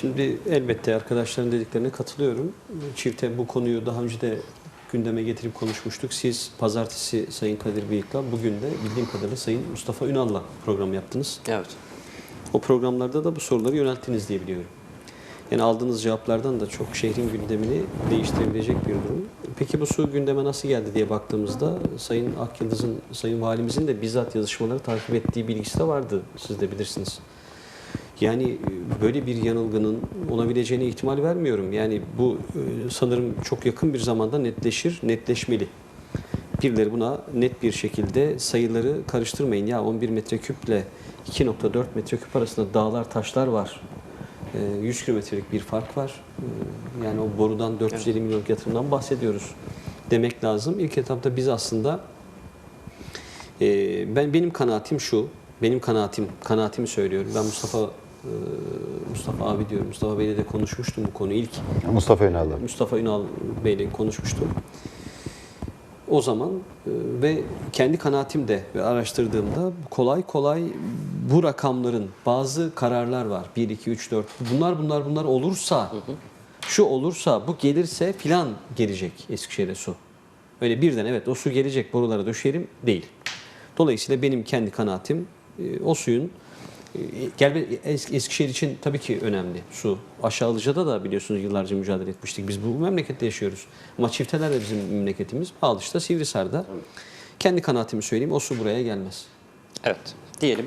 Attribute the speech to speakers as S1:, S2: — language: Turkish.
S1: Şimdi elbette arkadaşların dediklerine katılıyorum. Çifte bu konuyu daha önce de gündeme getirip konuşmuştuk. Siz pazartesi Sayın Kadir Bıyık'la, bugün de bildiğim kadarıyla Sayın Mustafa Ünal'la program yaptınız.
S2: Evet.
S1: O programlarda da bu soruları yönelttiniz diye biliyorum. Yani aldığınız cevaplardan da çok şehrin gündemini değiştirebilecek bir durum. Peki bu su gündeme nasıl geldi diye baktığımızda Sayın Akyıldız'ın, Sayın Valimizin de bizzat yazışmaları takip ettiği bilgisi de vardı. Siz de bilirsiniz. Yani e, böyle bir yanılgının olabileceğine ihtimal vermiyorum. Yani bu e, sanırım çok yakın bir zamanda netleşir, netleşmeli. Birileri buna net bir şekilde sayıları karıştırmayın. Ya 11 metreküple 2.4 metreküp arasında dağlar, taşlar var. E, 100 kilometrelik bir fark var. E, Yani o borudan 450 milyon yatırımdan bahsediyoruz demek lazım. İlk etapta biz aslında e, ben benim kanaatim şu. Benim kanaatim, kanaatimi söylüyorum. Ben Mustafa e, Mustafa abi diyorum. Mustafa Bey'le de konuşmuştum bu konuyu ilk.
S3: Mustafa Ünal'la.
S1: Mustafa Ünal Bey'le konuşmuştum. O zaman e, ve kendi kanaatim de ve araştırdığımda kolay kolay bu rakamların bazı kararlar var. 1, 2, 3, 4 bunlar bunlar bunlar olursa şu olursa bu gelirse filan gelecek Eskişehir'e su. Öyle birden evet o su gelecek borulara döşeyelim değil. Dolayısıyla benim kendi kanaatim e, o suyun e, Gel Es- Eskişehir için tabii ki önemli su. Aşağılıca'da da biliyorsunuz yıllarca mücadele etmiştik. Biz bu memlekette yaşıyoruz. Ama çifteler de bizim memleketimiz. Bağlıç'ta, Sivrisar'da. Kendi kanaatimi söyleyeyim o su buraya gelmez.
S2: Evet. Diyelim.